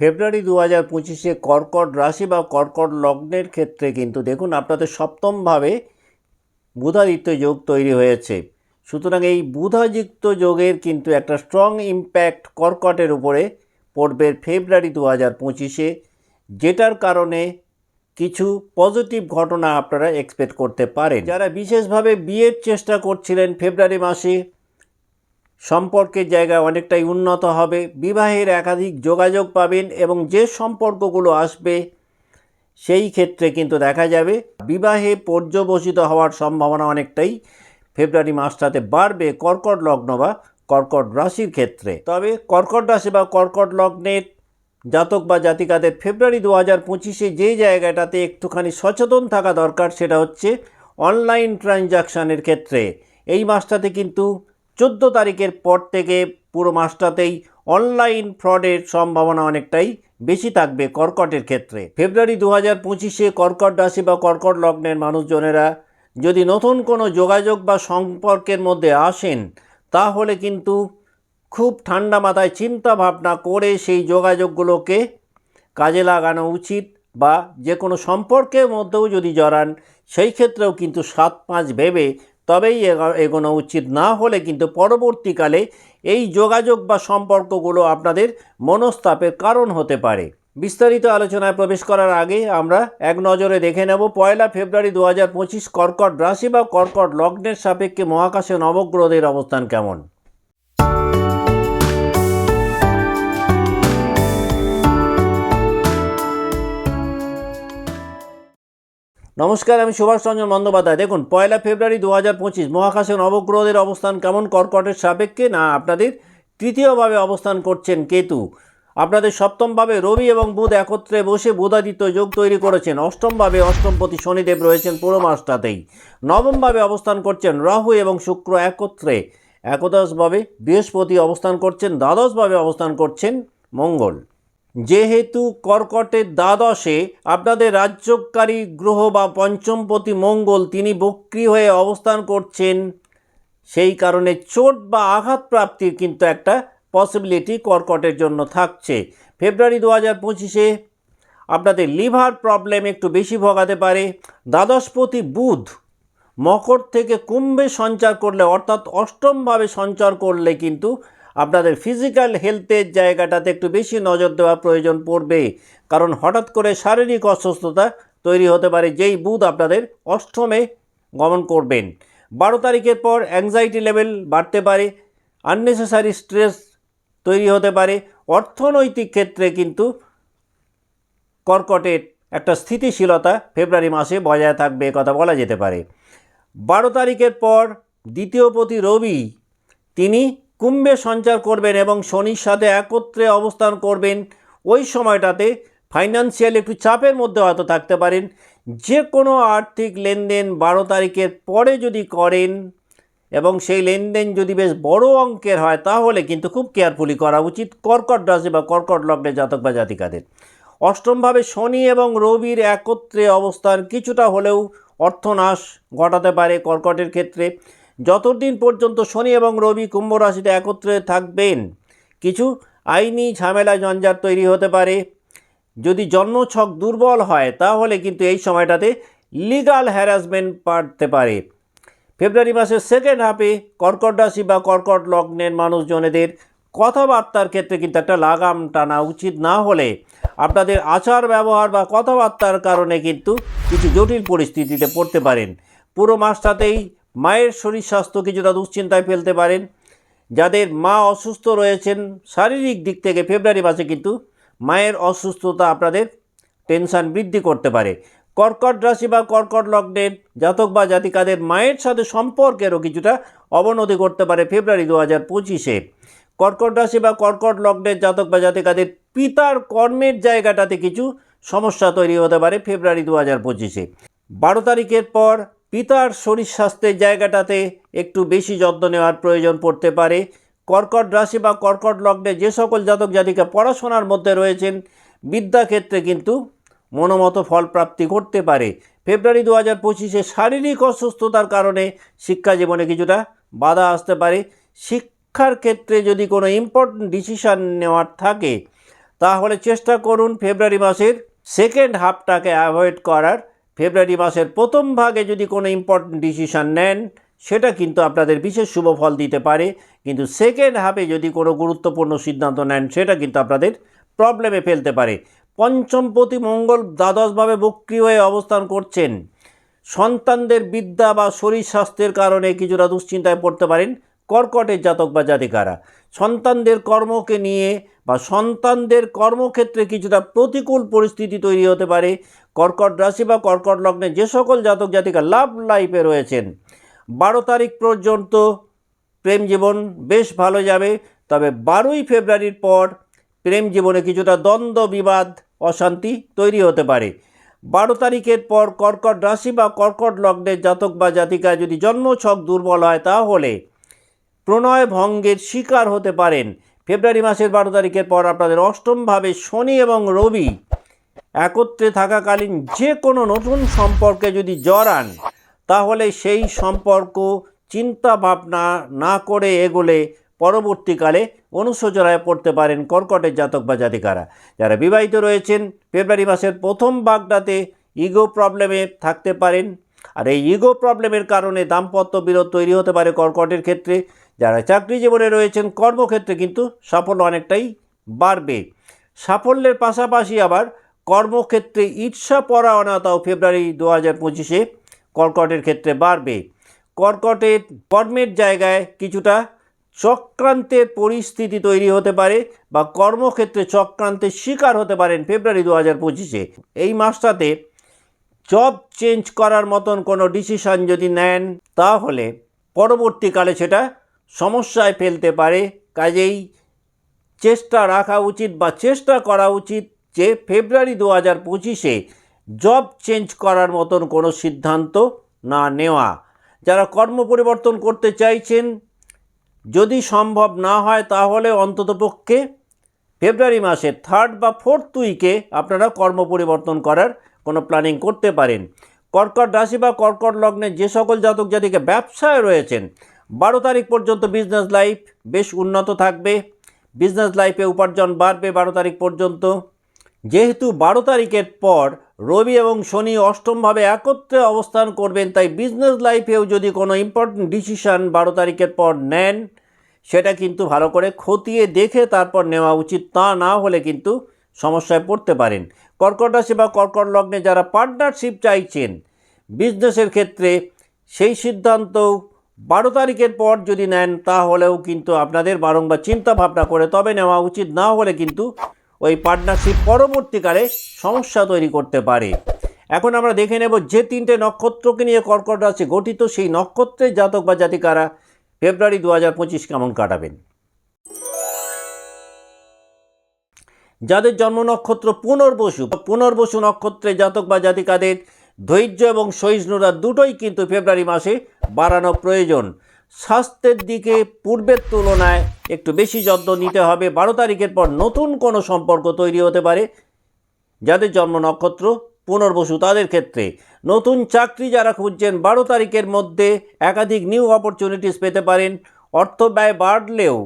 ফেব্রুয়ারি দু হাজার পঁচিশে কর্কট রাশি বা কর্কট লগ্নের ক্ষেত্রে কিন্তু দেখুন আপনাদের সপ্তমভাবে বুধাদিত্য যোগ তৈরি হয়েছে। সুতরাং এই বুধাযুক্ত যোগের কিন্তু একটা স্ট্রং ইম্প্যাক্ট কর্কটের উপরে পড়বে ফেব্রুয়ারি দু হাজার পঁচিশে, যেটার কারণে কিছু পজিটিভ ঘটনা আপনারা এক্সপেক্ট করতে পারেন। যারা বিশেষভাবে বিয়ের চেষ্টা করছিলেন ফেব্রুয়ারি মাসে সম্পর্কের জায়গা অনেকটাই উন্নত হবে। বিবাহের একাধিক যোগাযোগ পাবেন এবং যে সম্পর্কগুলো আসবে, সেই ক্ষেত্রে কিন্তু দেখা যাবে বিবাহে পর্যবসিত হওয়ার সম্ভাবনা অনেকটাই ফেব্রুয়ারি মাসটাতে বাড়বে কর্কট লগ্ন বা কর্কট রাশির ক্ষেত্রে। তবে কর্কট রাশি বা কর্কট লগ্নের জাতক বা জাতিকাদের ফেব্রুয়ারি দু হাজার পঁচিশে যে জায়গাটাতে একটুখানি সচেতন থাকা দরকার, সেটা হচ্ছে অনলাইন ট্রানজাকশানের ক্ষেত্রে। এই মাসটাতে কিন্তু চোদ্দ তারিখের পর থেকে পুরো মাসটাতেই অনলাইন ফ্রডের সম্ভাবনা অনেকটাই বেশি থাকবে কর্কটের ক্ষেত্রে। ফেব্রুয়ারি দু হাজার পঁচিশে কর্কট রাশি বা কর্কট লগ্নের মানুষজনেরা যদি নতুন কোনো যোগাযোগ বা সম্পর্কের মধ্যে আসেন, তাহলে কিন্তু খুব ঠান্ডা মাথায় চিন্তা ভাবনা করে সেই যোগাযোগগুলোকে কাজে লাগানো উচিত বা যে কোনো সম্পর্কের মধ্যেও যদি জড়ান, সেই ক্ষেত্রেও কিন্তু সাত পাঁচ ভেবে তবেই এগো- এগোনো উচিত না হলে কিন্তু পরবর্তীকালে এই যোগাযোগ বা সম্পর্কগুলো আপনাদের মনস্তাপের কারণ হতে পারে। বিস্তারিত আলোচনায় প্রবেশ করার আগে আমরা এক নজরে দেখে নেব, পয়লা ফেব্রুয়ারি দু হাজার পঁচিশ কর্কট রাশি বা কর্কট লগ্নের সাপেক্ষে মহাকাশে নবগ্রহদের অবস্থান কেমন? নমস্কার, আমি সুভাষ রঞ্জন বন্দ্যোপাধ্যায়। দেখুন, পয়লা ফেব্রুয়ারি দু হাজার পঁচিশ, মহাকাশে নবগ্রহদের অবস্থান কেমন, কর্কটের সাপেক্ষে না আপনাদের তৃতীয়ভাবে অবস্থান করছেন কেতু? আপনাদের সপ্তমভাবে রবি এবং বুধ একত্রে বসে বুধাদিত্য যোগ তৈরি করেছেন। অষ্টমভাবে অষ্টমপতি শনিদেব রয়েছেন পুরো মাসটাতেই। নবমভাবে অবস্থান করছেন রাহু এবং শুক্র একত্রে। একাদশভাবে বৃহস্পতি অবস্থান করছেন, দ্বাদশভাবে অবস্থান করছেন মঙ্গল। যেহেতু কর্কটের দ্বাদশে আপনাদের রাজ্যকারী গ্রহ বা পঞ্চমপতি মঙ্গল তিনি বক্রি হয়ে অবস্থান করছেন, সেই কারণে চোট বা আঘাত প্রাপ্তির কিন্তু একটা পসিবিলিটি কর্কটের জন্য থাকছে। ফেব্রুয়ারি দু হাজার পঁচিশে আপনাদের লিভার প্রবলেম একটু বেশি ভোগাতে পারে। দ্বাদশপতি বুধ মকর থেকে কুম্ভে সঞ্চার করলে অর্থাৎ অষ্টমভাবে সঞ্চার করলে কিন্তু আপনাদের ফিজিক্যাল হেলথের জায়গাটাতে একটু বেশি নজর দেওয়া প্রয়োজন পড়বে। কারণ হঠাৎ করে শারীরিক অসুস্থতা তৈরি হতে পারে, যেই বুধ আপনাদের অষ্টমে গমন করবেন। বারো তারিখের পর অ্যাংজাইটি লেভেল বাড়তে পারে আননেসেসারি স্ট্রেস তৈরি হতে পারে। অর্থনৈতিক ক্ষেত্রে কিন্তু কর্কটের একটা স্থিতিশীলতা ফেব্রুয়ারি মাসে বজায় থাকবে কথা বলা যেতে পারে। বারো তারিখের পর দ্বিতীয় পতি রবি, তিনি কুম্ভে সঞ্চার করবেন এবং শনির সাথে একত্রে অবস্থান করবেন, ওই সময়টাতে ফাইন্যান্সিয়াল একটু চাপের মধ্যে হয়তো থাকতে পারেন। যে কোনো আর্থিক লেনদেন বারো তারিখের পরে যদি করেন এবং সেই লেনদেন যদি বেশ বড় অঙ্কের হয়, তাহলে কিন্তু খুব কেয়ারফুলি করা উচিত। কর্কট রাশি বা কর্কট লগ্নের জাতক বা জাতিকাদের। অষ্টমভাবে শনি এবং রবির একত্রে অবস্থান কিছুটা হলেও অর্থনাশ ঘটাতে পারে কর্কটের ক্ষেত্রে। যতদিন পর্যন্ত শনি এবং রবি কুম্ভ রাশিতে একত্রে থাকবেন, কিছু আইনি ঝামেলা জঞ্জাট তৈরি হতে পারে। যদি জন্মছক দুর্বল হয়, তাহলে কিন্তু এই সময়টাতে লিগাল হ্যারাসমেন্ট বাড়তে পারে। ফেব্রুয়ারি মাসের সেকেন্ড হাফে কর্কট রাশি বা কর্কট লগ্নের মানুষজনেদের কথাবার্তার ক্ষেত্রে কিন্তু একটা লাগাম টানা উচিত। না হলে আপনাদের আচার ব্যবহার বা কথাবার্তার কারণে কিন্তু কিছু জটিল পরিস্থিতিতে পড়তে পারেন। পুরো মাসটাতেই মায়ের শরীর স্বাস্থ্য কিছুটা দুশ্চিন্তায় ফেলতে পারেন। যাদের মা অসুস্থ রয়েছেন, শারীরিক দিক থেকে ফেব্রুয়ারি মাসে কিন্তু মায়ের অসুস্থতা আপনাদের টেনশন বৃদ্ধি করতে পারে। কর্কট রাশি বা কর্কট লগ্নের জাতক বা জাতিকাদের মায়ের সাথে সম্পর্কেরও কিছুটা অবনতি করতে পারে ফেব্রুয়ারি দু হাজার পঁচিশে। কর্কট রাশি বা কর্কট লগ্নের জাতক বা জাতিকাদের পিতার কর্মের জায়গাটাতে কিছু সমস্যা তৈরি হতে পারে ফেব্রুয়ারি দু হাজার পঁচিশে। বারো তারিখের পর পিতার শরীর স্বাস্থ্যের জায়গাটাতে একটু বেশি যত্ন নেওয়ার প্রয়োজন পড়তে পারে। কর্কট রাশি বা কর্কট লগ্নে যে সকল জাতক জাতিকা পড়াশোনার মধ্যে রয়েছেন, বিদ্যাক্ষেত্রে কিন্তু মনোমতো ফল প্রাপ্তি করতে পারে। ফেব্রুয়ারি দু হাজার পঁচিশে শারীরিক অসুস্থতার কারণে শিক্ষা জীবনে কিছুটা বাধা আসতে পারে। শিক্ষার ক্ষেত্রে যদি কোনো ইম্পর্টেন্ট ডিসিশান নেওয়ার থাকে, তাহলে চেষ্টা করুন ফেব্রুয়ারি মাসের সেকেন্ড হাফটাকে অ্যাভয়েড করার। ফেব্রুয়ারি মাসের প্রথম ভাগে যদি কোনো ইম্পর্টেন্ট ডিসিশন নেন, সেটা কিন্তু আপনাদের বিশেষ শুভ ফল দিতে পারে। কিন্তু সেকেন্ড হাফে যদি কোনো গুরুত্বপূর্ণ সিদ্ধান্ত নেন, সেটা কিন্তু আপনাদের প্রবলেমে ফেলতে পারে। পঞ্চম প্রতি মঙ্গল দ্বাদশভাবে বক্রি হয়ে অবস্থান করছেন। সন্তানদের বিদ্যা বা শরীর স্বাস্থ্যের কারণে কিছুটা দুশ্চিন্তায় পড়তে পারেন কর্কটের জাতক বা জাতিকারা। সন্তানদের কর্মকে নিয়ে বা সন্তানদের কর্মক্ষেত্রে কিছুটা প্রতিকূল পরিস্থিতি তৈরি হতে পারে। কর্কট রাশি বা কর্কট লগ্নে যে সকল জাতক জাতিকা লাভ লাইফে রয়েছেন, বারো তারিখ পর্যন্ত প্রেম জীবন বেশ ভালো যাবে। তবে বারোই ফেব্রুয়ারির পর প্রেম জীবনে কিছুটা দ্বন্দ্ব, বিবাদ, অশান্তি তৈরি হতে পারে। বারো তারিখের পর কর্কট রাশি বা কর্কট লগ্নের জাতক বা জাতিকা যদি জন্মছক দুর্বল হয়, তাহলে প্রণয় ভঙ্গের শিকার হতে পারেন। ফেব্রুয়ারি মাসের বারো তারিখের পর আপনাদের অষ্টমভাবে শনি এবং রবি একত্রে থাকাকালীন যে কোনো নতুন সম্পর্কে যদি জড়ান তাহলে সেই সম্পর্ক চিন্তা ভাবনা না করে এগোলে পরবর্তীকালে অনুশোচনায় পড়তে পারেন কর্কটের জাতক বা জাতিকারা। যারা বিবাহিত রয়েছেন, ফেব্রুয়ারি মাসের প্রথম ভাগটাতে ইগো প্রবলেমে থাকতে পারেন। আর এই ইগো প্রবলেমের কারণে দাম্পত্য বিরোধ তৈরি হতে পারে কর্কটের ক্ষেত্রে। যারা চাকরি জীবনে রয়েছেন, কর্মক্ষেত্রে কিন্তু সাফল্য অনেকটাই বাড়বে। সাফল্যের পাশাপাশি আবার কর্মক্ষেত্রে ঈর্ষা পরায়ণতাও ফেব্রুয়ারি দু হাজার পঁচিশে কর্কটের ক্ষেত্রে বাড়বে। কর্কটের কর্মের জায়গায় কিছুটা চক্রান্তের পরিস্থিতি তৈরি হতে পারে বা কর্মক্ষেত্রে চক্রান্তের শিকার হতে পারেন ফেব্রুয়ারি দু হাজার পঁচিশে। এই মাসটাতে জব চেঞ্জ করার মতন কোনো ডিসিশন যদি নেন, তাহলে পরবর্তীকালে সেটা সমস্যায় ফেলতে পারে। কাজেই চেষ্টা রাখা উচিত বা চেষ্টা করা উচিত যে ফেব্রুয়ারি দু হাজার পঁচিশে জব চেঞ্জ করার মতন কোনো সিদ্ধান্ত না নেওয়া। যারা কর্ম পরিবর্তন করতে চাইছেন, যদি সম্ভব না হয় তাহলে অন্ততপক্ষে ফেব্রুয়ারি মাসের থার্ড বা ফোর্থ উইকে আপনারা কর্ম পরিবর্তন করার কোনো প্ল্যানিং করতে পারেন। কর্কট রাশি বা কর্কট লগ্নে যে সকল জাতক জাতিকে ব্যবসায় রয়েছেন বারো তারিখ পর্যন্ত বিজনেস লাইফ বেশ উন্নত থাকবে। বিজনেস লাইফে উপার্জন বাড়বে বারো তারিখ পর্যন্ত। যেহেতু বারো তারিখের পর রবি এবং শনি অষ্টমভাবে একত্রে অবস্থান করবেন, তাই বিজনেস লাইফেও যদি কোনো ইম্পর্টেন্ট ডিসিশান বারো তারিখের পর নেন, সেটা কিন্তু ভালো করে খতিয়ে দেখে তারপর নেওয়া উচিত। তা না হলে কিন্তু সমস্যায় পড়তে পারেন। কর্কট রাশি বা কর্কট লগ্নে যারা পার্টনারশিপ চাইছেন বিজনেসের ক্ষেত্রে সেই সিদ্ধান্ত বারো তারিখের পর যদি নেন, তাহলেও কিন্তু আপনাদের বারংবার চিন্তা ভাবনা করে তবে নেওয়া উচিত। না হলে কিন্তু ওই পার্টনারশিপ পরবর্তীকালে সমস্যা তৈরি করতে পারে। এখন আমরা দেখে নেব যে তিনটে নক্ষত্রকে নিয়ে কর্কট রাশি গঠিত, সেই নক্ষত্রের জাতক বা জাতিকারা ফেব্রুয়ারি দু হাজার পঁচিশ কেমন কাটাবেন? যাদের জন্ম নক্ষত্র পুনর্বসু পুনর্বসু নক্ষত্রে জাতক বা জাতিকাদের ধৈর্য এবং সহিষ্ণুতা দুটোই কিন্তু ফেব্রুয়ারি মাসে বাড়ানো প্রয়োজন। স্বাস্থ্যের দিকে পূর্বের তুলনায় একটু বেশি যত্ন নিতে হবে। বারো তারিখের পর নতুন কোনো সম্পর্ক তৈরি হতে পারে, যাদের জন্ম নক্ষত্র পুনর্বসু তাদের ক্ষেত্রে। নতুন চাকরি যারা খুঁজছেন, বারো তারিখের মধ্যে একাধিক নিউ অপরচুনিটিস পেতে পারেন। অর্থ ব্যয় বাড়লেও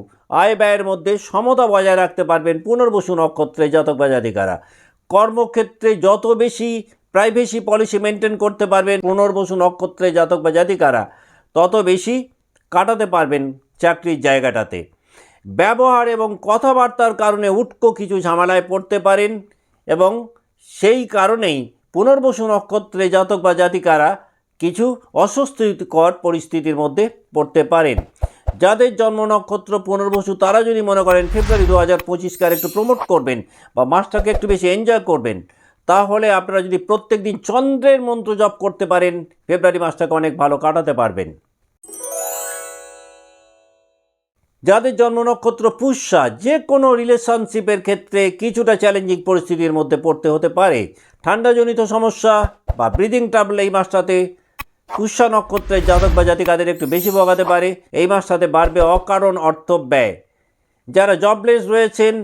আয় ব্যয়ের মধ্যে সমতা বজায় রাখতে পারবেন পুনর্বসু নক্ষত্রে জাতক বা জাতিকারা। কর্মক্ষেত্রে যত বেশি প্রাইভেসি পলিসি মেনটেন করতে পারবেন, পুনর্বসু নক্ষত্রে জাতক বা জাতিকারা। তত বেশি কাটাতে পারবেন চাকরির জায়গাটাতে। ব্যবহার এবং কথাবার্তার কারণে উটকো কিছু ঝামেলায় পড়তে পারেন এবং সেই কারণেই পুনর্বসু নক্ষত্রে জাতক বা জাতিকারা কিছু অস্বস্তিকর পরিস্থিতির মধ্যে পড়তে পারেন। যাদের জন্ম নক্ষত্র পুনর্বসু, তারা যদি মনে করেন ফেব্রুয়ারি দু হাজার পঁচিশকে একটু প্রমোট করবেন বা মাসটাকে একটু বেশি এনজয় করবেন তাহলে আপনারা যদি প্রত্যেক দিন চন্দ্রের মন্ত্র জপ করতে পারেন, ফেব্রুয়ারি মাসটাকে অনেক ভালো কাটাতে পারবেন। যাদের জন্ম নক্ষত্র পুষ্যা, যে কোনো রিলেশনশিপের ক্ষেত্রে কিছুটা চ্যালেঞ্জিং পরিস্থিতির মধ্যে পড়তে হতে পারে। ঠান্ডাজনিত সমস্যা বা ব্রিদিং ট্রাবল এই মাসটাতে পুষ্যা নক্ষত্রের জাতক বা জাতিকাদের একটু বেশি ভোগাতে পারে। এই মাসটাতে বাড়বে অকারণ অর্থ ব্যয়। যারা জবলেস রয়েছেন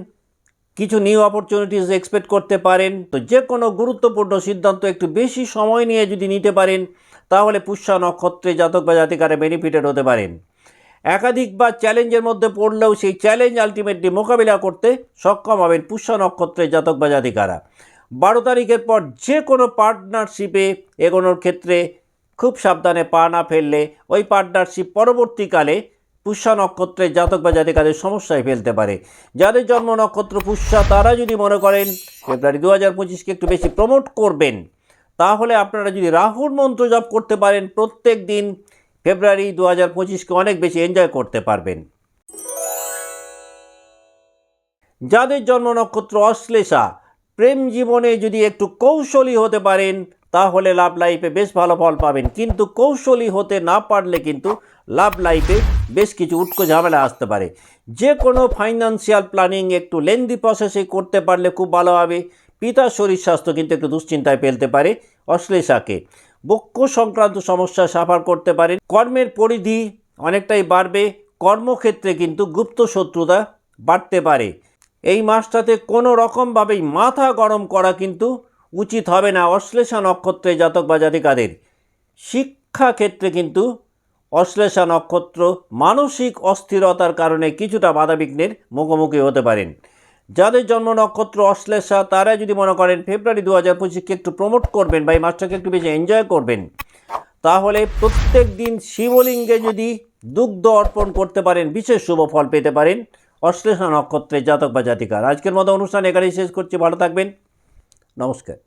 কিছু নিউ অপরচুনিটিস এক্সপেক্ট করতে পারেন। তো যে কোনো গুরুত্বপূর্ণ সিদ্ধান্ত একটু বেশি সময় নিয়ে যদি নিতে পারেন, তাহলে পুষ্যা নক্ষত্রে জাতক বা জাতিকারে বেনিফিটেড হতে পারেন একাধিকবার চ্যালেঞ্জের মধ্যে পড়লেও সেই চ্যালেঞ্জ আলটিমেটলি মোকাবিলা করতে সক্ষম হবেন পুষ্য নক্ষত্রের জাতক বা জাতিকারা। বারো তারিখের পর যে কোনো পার্টনারশিপে এগোনোর ক্ষেত্রে খুব সাবধানে পা না ফেললে ওই পার্টনারশিপ পরবর্তীকালে পুষ্যা নক্ষত্রের জাতক বা জাতিকাদের সমস্যায় ফেলতে পারে। যাদের জন্ম নক্ষত্র পুষ্যা, তারা যদি মনে করেন ফেব্রুয়ারি দু হাজার পঁচিশকে একটু বেশি প্রমোট করবেন, তাহলে আপনারা যদি রাহুর মন্ত্র জপ করতে পারেন, প্রত্যেক দিন ফেব্রুয়ারি দু হাজার পঁচিশকে অনেক বেশি এনজয় করতে পারবেন। যাদের জন্ম নক্ষত্র অশ্লেষা, প্রেম জীবনে যদি একটু কৌশলী হতে পারেন তাহলে লাভ লাইফে বেশ ভালো ফল পাবেন। কিন্তু কৌশলী হতে না পারলে কিন্তু লাভ লাইফে বেশ কিছু উটকো ঝামেলা আসতে পারে। যে কোনো ফাইন্যান্সিয়াল প্ল্যানিং একটু লেন্দি প্রসেসে করতে পারলে খুব ভালো হবে। পিতার শরীর স্বাস্থ্য কিন্তু একটু দুশ্চিন্তায় ফেলতে পারে, অশ্লেষাকে। বক্ষ সংক্রান্ত সমস্যা সাফার করতে পারেন কর্মের পরিধি অনেকটাই বাড়বে। কর্মক্ষেত্রে কিন্তু গুপ্ত শত্রুতা বাড়তে পারে। এই মাসটাতে কোনো রকমভাবেই মাথা গরম করা কিন্তু উচিত হবে না অশ্লেষা নক্ষত্রে জাতক বা জাতিকাদের। শিক্ষাক্ষেত্রে কিন্তু অশ্লেষা নক্ষত্র মানসিক অস্থিরতার কারণে কিছুটা বাধাবিঘ্নের মুখোমুখি হতে পারেন। যাদের জন্ম নক্ষত্র অশ্লেষা তারা যদি মনে করেন ফেব্রুয়ারি দু হাজার পঁচিশকে একটু প্রমোট করবেন বা এই মাসটাকে একটু বেশি এনজয় করবেন, তাহলে প্রত্যেক দিন শিবলিঙ্গে যদি দুগ্ধ অর্পণ করতে পারেন, বিশেষ শুভ ফল পেতে পারেন অশ্লেষা নক্ষত্রের জাতক বা জাতিকার। আজকের মতো অনুষ্ঠান এখানেই শেষ করছি। ভালো থাকবেন। নমস্কার।